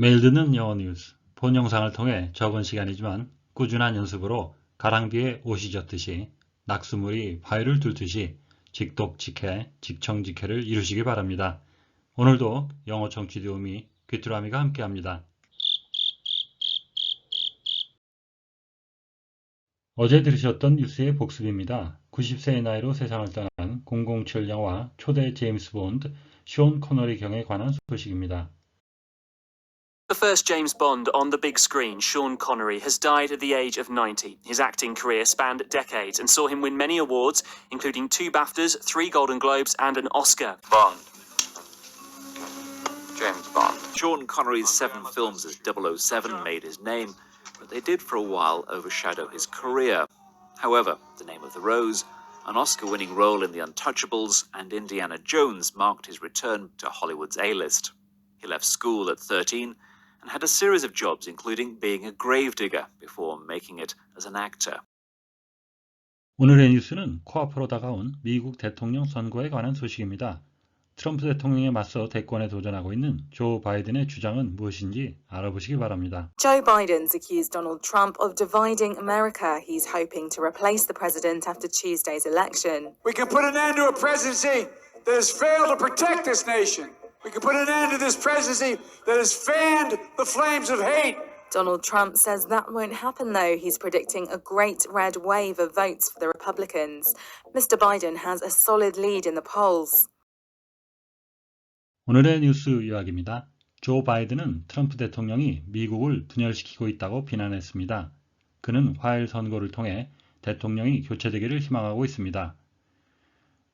매일 듣는 영어 뉴스, 본 영상을 통해 적은 시간이지만 꾸준한 연습으로 가랑비에 옷이 젖듯이 낙수물이 바위를 뚫듯이 직독직해, 직청직해를 이루시기 바랍니다. 오늘도 영어 청취 도우미 귀뚜라미가 함께합니다. 어제 들으셨던 뉴스의 복습입니다. 90세의 나이로 세상을 떠난 007 영화 초대 제임스 본드 쇼온 코너리 경에 관한 소식입니다. The first James Bond on the big screen, Sean Connery, has died at the age of 90. His acting career spanned decades and saw him win many awards, including two BAFTAs, three Golden Globes, and an Oscar. Bond. James Bond. Sean Connery's seven films as 007 made his name, but they did for a while overshadow his career. However, The Name of the Rose, an Oscar winning role in The Untouchables, and Indiana Jones marked his return to Hollywood's A list. He left school at 13 and had a series of jobs, including being a gravedigger, before making it as an actor. 오늘의 뉴스는 코앞으로 다가온 미국 대통령 선거에 관한 소식입니다. 트럼프 대통령에 맞서 대권에 도전하고 있는 조 바이든의 주장은 무엇인지 알아보시기 바랍니다. Joe Biden's accused Donald Trump of dividing America. He's hoping to replace the president after Tuesday's election. We can put an end to a presidency that has failed to protect this nation. We can put an end to this presidency that has fanned the flames of hate. Donald Trump says that won't happen, though. He's predicting a great red wave of votes for the Republicans. Mr. Biden has a solid lead in the polls. 오늘의 뉴스 요약입니다. 조 바이든은 트럼프 대통령이 미국을 분열시키고 있다고 비난했습니다. 그는 화일 선거를 통해 대통령이 교체되기를 희망하고 있습니다.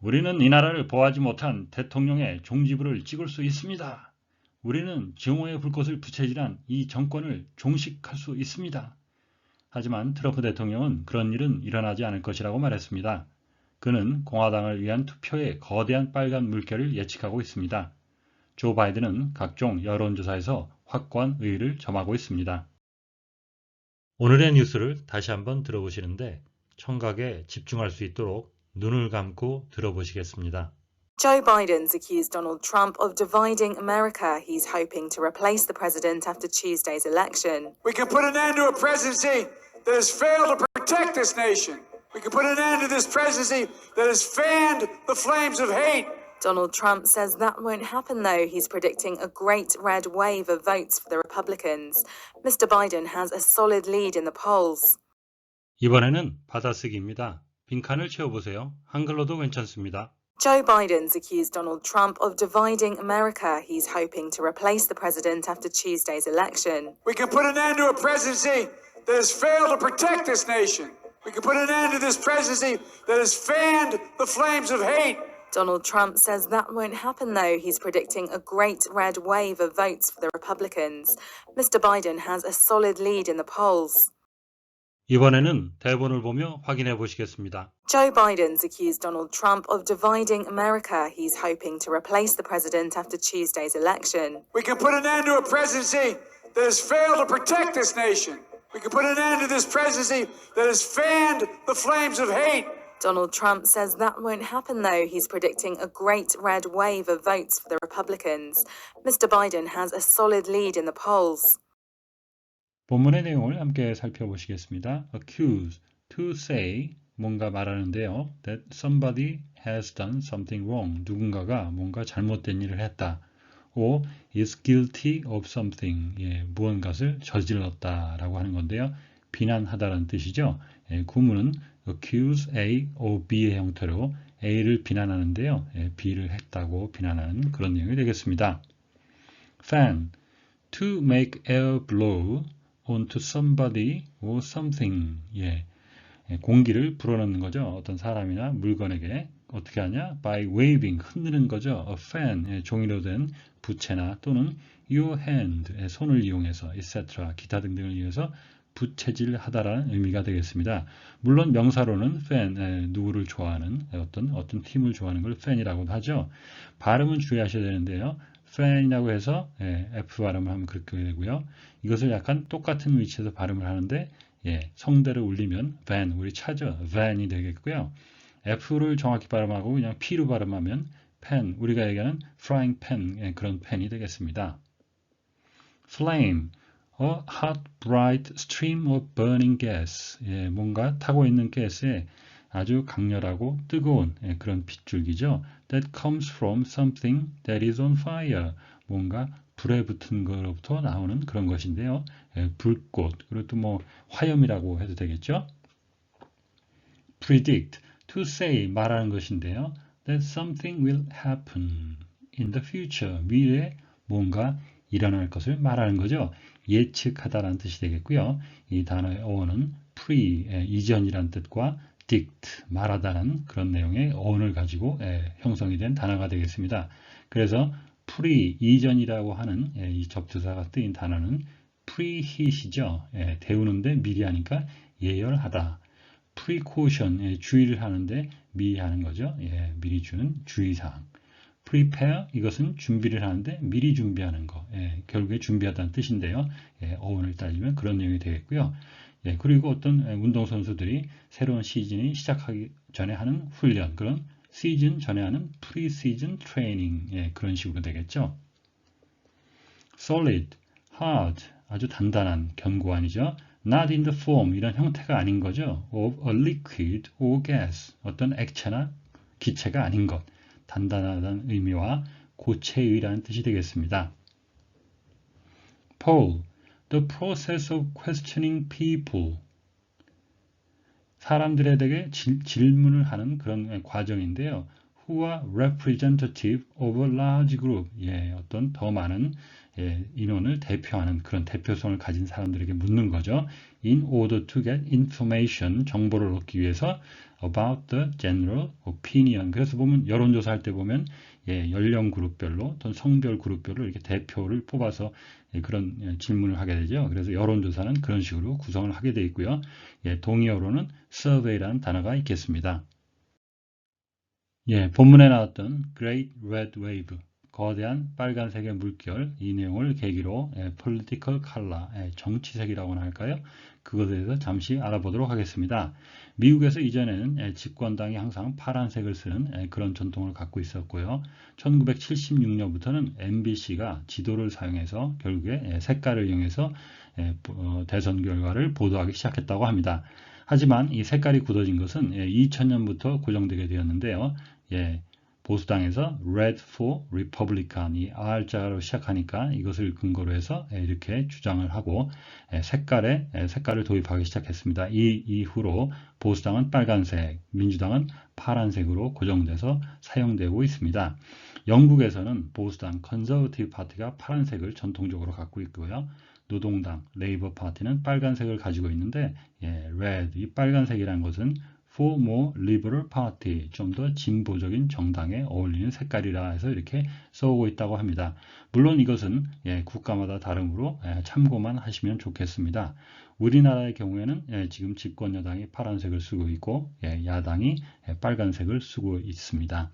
우리는 이 나라를 보호하지 못한 대통령의 종지부를 찍을 수 있습니다. 우리는 증오의 불꽃을 부채질한 이 정권을 종식할 수 있습니다. 하지만 트럼프 대통령은 그런 일은 일어나지 않을 것이라고 말했습니다. 그는 공화당을 위한 투표의 거대한 빨간 물결을 예측하고 있습니다. 조 바이든은 각종 여론조사에서 확고한 의의를 점하고 있습니다. 오늘의 뉴스를 다시 한번 들어보시는데 청각에 집중할 수 있도록 눈을 감고 들어보시겠습니다. Joe Biden's accused Donald Trump of dividing America. He's hoping to replace the president after Tuesday's election. We can put an end to a presidency that has failed to protect this nation. We can put an end to this presidency that has fanned the flames of hate. Donald Trump says that won't happen, though. He's predicting a great red wave of votes for the Republicans. Mr. Biden has a solid lead in the polls. 이번에는 받아쓰기입니다. 빈칸을 채워보세요. 한글로도 괜찮습니다. Joe Biden's accused Donald Trump of dividing America. He's hoping to replace the president after Tuesday's election. We can put an end to a presidency that has failed to protect this nation. We can put an end to this presidency that has fanned the flames of hate. Donald Trump says that won't happen, though. He's predicting a great red wave of votes for the Republicans. Mr. Biden has a solid lead in the polls. 이번에는 대본을 보며 확인해 보시겠습니다. Joe Biden's accused Donald Trump of dividing America. He's hoping to replace the president after Tuesday's election. We can put an end to a presidency that has failed to protect this nation. We can put an end to this presidency that has fanned the flames of hate. Donald Trump says that won't happen, though. He's predicting a great red wave of votes for the Republicans. Mr. Biden has a solid lead in the polls. 본문의 내용을 함께 살펴보시겠습니다. accuse, to say, 뭔가 말하는데요. that somebody has done something wrong. 누군가가 뭔가 잘못된 일을 했다. or is guilty of something. 예, 무언가를 저질렀다 라고 하는 건데요. 비난하다라는 뜻이죠. 예, 구문은 accuse A or B의 형태로 A를 비난하는데요. 예, B를 했다고 비난하는 그런 내용이 되겠습니다. fan, to make air blow onto somebody or something. 예, 예, 공기를 불어넣는 거죠. 어떤 사람이나 물건에게 어떻게 하냐? by waving, 흔드는 거죠. a fan, 예, 종이로 된 부채나 또는 your hand, 예, 손을 이용해서 etc. 기타 등등을 이용해서 부채질하다라는 의미가 되겠습니다. 물론 명사로는 fan, 에, 누구를 좋아하는 어떤 어떤 팀을 좋아하는 걸 fan이라고도 하죠. 발음은 주의하셔야 되는데요. Fan이라고 해서 예, F 발음을 하면 그렇게 되고요. 이것을 약간 똑같은 위치에서 발음을 하는데 예, 성대를 울리면 van, 우리 차죠. van이 되겠고요. F를 정확히 발음하고 그냥 P로 발음하면 pen, 우리가 얘기하는 frying pan, 예, 그런 펜이 되겠습니다. flame, a hot, bright stream of burning gas. 예, 뭔가 타고 있는 가스에 아주 강렬하고 뜨거운 예, 그런 빗줄기죠. That comes from something that is on fire. 뭔가 불에 붙은 것로부터 나오는 그런 것인데요. 예, 불꽃, 그리고 또 뭐 화염이라고 해도 되겠죠. predict, to say, 말하는 것인데요. That something will happen in the future. 미래에 뭔가 일어날 것을 말하는 거죠. 예측하다라는 뜻이 되겠고요. 이 단어의 어원은 pre, 예, 이전이란 뜻과 dict, 말하다는 그런 내용의 어원을 가지고 예, 형성이 된 단어가 되겠습니다. 그래서 pre, 이전이라고 하는 예, 이 접두사가 뜨인 단어는 preheat이죠. 예, 데우는데 미리 하니까 예열하다. precaution, 예, 주의를 하는데 미리 하는 거죠. 예, 미리 주는 주의사항. prepare, 이것은 준비를 하는데 미리 준비하는 거. 예, 결국에 준비하다는 뜻인데요. 예, 어원을 따지면 그런 내용이 되겠고요. 예, 그리고 어떤 운동선수들이 새로운 시즌이 시작하기 전에 하는 훈련, 그런 시즌 전에 하는 프리시즌 트레이닝, 예, 그런 식으로 되겠죠. solid, hard, 아주 단단한, 견고한이죠. not in the form, 이런 형태가 아닌 거죠. of a liquid or gas, 어떤 액체나 기체가 아닌 것. 단단하다는 의미와 고체의라는 뜻이 되겠습니다. poll, the process of questioning people. 사람들에 대해 질문을 하는 그런 과정인데요. who are representative of a large group. 예, 어떤 더 많은 예, 인원을 대표하는 그런 대표성을 가진 사람들에게 묻는 거죠. In order to get information, 정보를 얻기 위해서 about the general opinion. 그래서 보면 여론조사 할 때 보면 예, 연령 그룹별로 또는 성별 그룹별로 이렇게 대표를 뽑아서 예, 그런 예, 질문을 하게 되죠. 그래서 여론조사는 그런 식으로 구성을 하게 되어 있고요. 예, 동의어로는 survey라는 단어가 있겠습니다. 예, 본문에 나왔던 Great Red Wave, 거대한 빨간색의 물결, 이 내용을 계기로 예, political color, 예, 정치색이라고나 할까요? 그것에 대해서 잠시 알아보도록 하겠습니다. 미국에서 이전에는 예, 집권당이 항상 파란색을 쓰는 예, 그런 전통을 갖고 있었고요. 1976년부터는 MBC가 지도를 사용해서 결국에 예, 색깔을 이용해서 어, 대선 결과를 보도하기 시작했다고 합니다. 하지만 이 색깔이 굳어진 것은 2000년부터 고정되게 되었는데요. 예, 보수당에서 Red for Republican 이 R자로 시작하니까 이것을 근거로 해서 이렇게 주장을 하고 색깔에 색깔을 도입하기 시작했습니다. 이 이후로 보수당은 빨간색, 민주당은 파란색으로 고정돼서 사용되고 있습니다. 영국에서는 보수당 컨저버티브 파티가 파란색을 전통적으로 갖고 있고요. 노동당, 레이버 파티는 빨간색을 가지고 있는데 예, red, 이 빨간색이라는 것은 for more liberal party, 좀 더 진보적인 정당에 어울리는 색깔이라 해서 이렇게 써오고 있다고 합니다. 물론 이것은 예, 국가마다 다름으로 예, 참고만 하시면 좋겠습니다. 우리나라의 경우에는 예, 지금 집권 여당이 파란색을 쓰고 있고 예, 야당이 예, 빨간색을 쓰고 있습니다.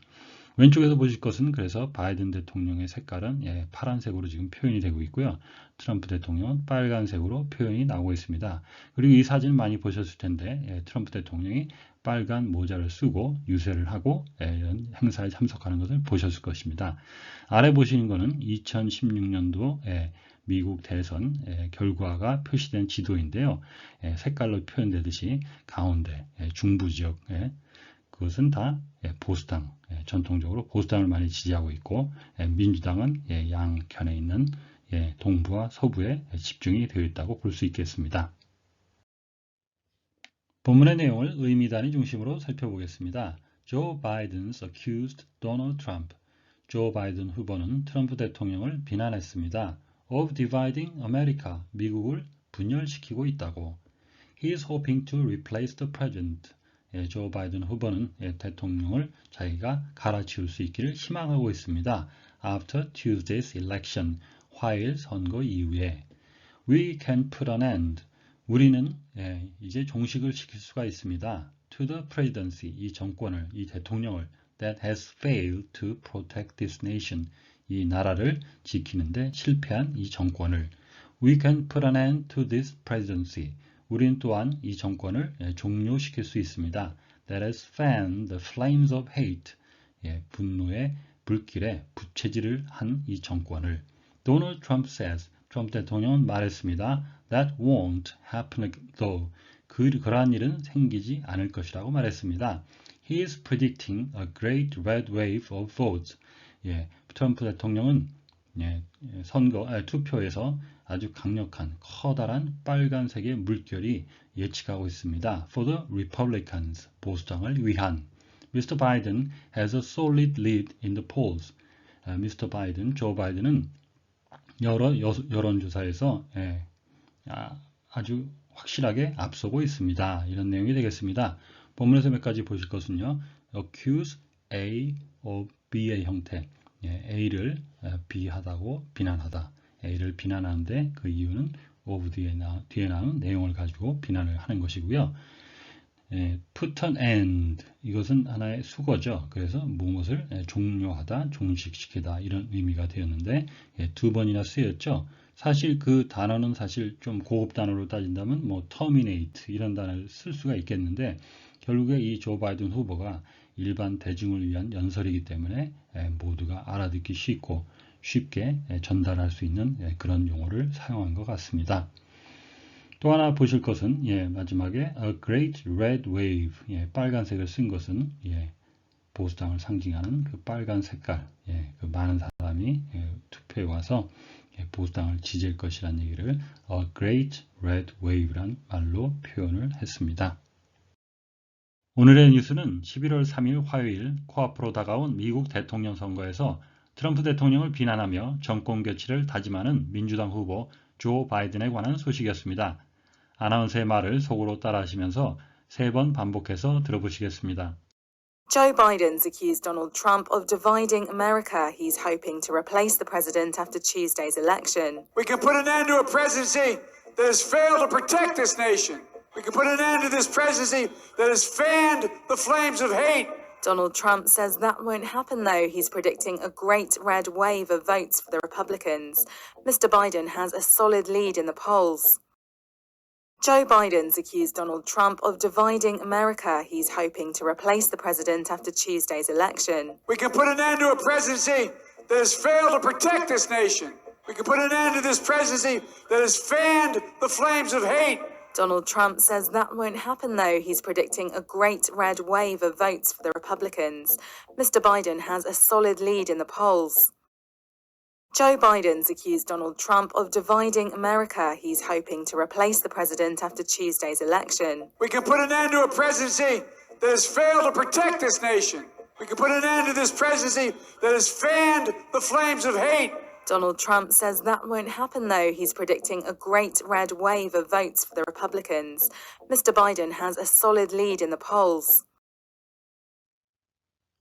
왼쪽에서 보실 것은 그래서 바이든 대통령의 색깔은 예, 파란색으로 지금 표현이 되고 있고요. 트럼프 대통령은 빨간색으로 표현이 나오고 있습니다. 그리고 이 사진 많이 보셨을 텐데 예, 트럼프 대통령이 빨간 모자를 쓰고 유세를 하고 예, 이런 행사에 참석하는 것을 보셨을 것입니다. 아래 보시는 것은 2016년도 예, 미국 대선 예, 결과가 표시된 지도인데요. 예, 색깔로 표현되듯이 가운데 예, 중부 지역 그것은 다 보수당, 전통적으로 보수당을 많이 지지하고 있고 민주당은 양편에 있는 동부와 서부에 집중이 되어 있다고 볼 수 있겠습니다. 본문의 내용을 의미 단위 중심으로 살펴보겠습니다. 조 바이든's accused Donald Trump. 조 바이든 후보는 트럼프 대통령을 비난했습니다. of dividing America. 미국을 분열시키고 있다고. He is hoping to replace the president. 예, 조 바이든 후보는 예, 대통령을 자기가 갈아치울 수 있기를 희망하고 있습니다. After Tuesday's election, 화일 선거 이후에 We can put an end. 우리는 예, 이제 종식을 시킬 수가 있습니다. To the presidency, 이 정권을, 이 대통령을 that has failed to protect this nation, 이 나라를 지키는데 실패한 이 정권을 We can put an end to this presidency. 우리는 또한 이 정권을 예, 종료시킬 수 있습니다. That has fanned the flames of hate. 예, 분노의 불길에 부채질을 한 이 정권을. Donald Trump says, 트럼프 대통령은 말했습니다. That won't happen though. 그, 그러한 일은 생기지 않을 것이라고 말했습니다. He is predicting a great red wave of votes. 예, 트럼프 대통령은 예, 선거 아, 투표에서 아주 강력한 커다란 빨간색의 물결이 예측하고 있습니다. For the Republicans 보수당을 위한 Mr. Biden has a solid lead in the polls. 아, 미스터 바이든, 조 바이든은 여러 여, 여론조사에서 예, 아, 아주 확실하게 앞서고 있습니다. 이런 내용이 되겠습니다. 본문에서 몇 가지 보실 것은요. accuse A of B의 형태. 예, A를 어, B하다고 비난하다. A를 비난하는데 그 이유는 of 뒤에, 나, 뒤에 나오는 내용을 가지고 비난을 하는 것이고요. 예, put an end 이것은 하나의 수거죠. 그래서 무엇을 예, 종료하다, 종식시키다 이런 의미가 되었는데 예, 두 번이나 쓰였죠. 사실 그 단어는 사실 좀 고급 단어로 따진다면 뭐 terminate 이런 단어를 쓸 수가 있겠는데 결국에 이 조 바이든 후보가 일반 대중을 위한 연설이기 때문에 예, 모두가 알아듣기 쉽고 쉽게 예, 전달할 수 있는 예, 그런 용어를 사용한 것 같습니다. 또 하나 보실 것은 예, 마지막에 a great red wave 예, 빨간색을 쓴 것은 예, 보수당을 상징하는 그 빨간 색깔 예, 그 많은 사람이 예, 투표에 와서 예, 보수당을 지지할 것이라는 얘기를 a great red wave란 말로 표현을 했습니다. 오늘의 뉴스는 11월 3일 화요일 코앞으로 다가온 미국 대통령 선거에서 트럼프 대통령을 비난하며 정권 교체를 다짐하는 민주당 후보 조 바이든에 관한 소식이었습니다. 아나운서의 말을 속으로 따라하시면서 세 번 반복해서 들어보시겠습니다. Joe Biden's accused Donald Trump of dividing America. He's hoping to replace the president after Tuesday's election. We can put an end to a presidency that has failed to protect this nation. We can put an end to this presidency that has fanned the flames of hate. Donald Trump says that won't happen, though. He's predicting a great red wave of votes for the Republicans. Mr. Biden has a solid lead in the polls. Joe Biden's accused Donald Trump of dividing America. He's hoping to replace the president after Tuesday's election. We can put an end to a presidency that has failed to protect this nation. We can put an end to this presidency that has fanned the flames of hate. Donald Trump says that won't happen, though. He's predicting a great red wave of votes for the Republicans. Mr. Biden has a solid lead in the polls. Joe Biden's accused Donald Trump of dividing America. He's hoping to replace the president after Tuesday's election. We can put an end to a presidency that has failed to protect this nation. We can put an end to this presidency that has fanned the flames of hate. Donald Trump says that won't happen, though. He's predicting a great red wave of votes for the Republicans. Mr. Biden has a solid lead in the polls.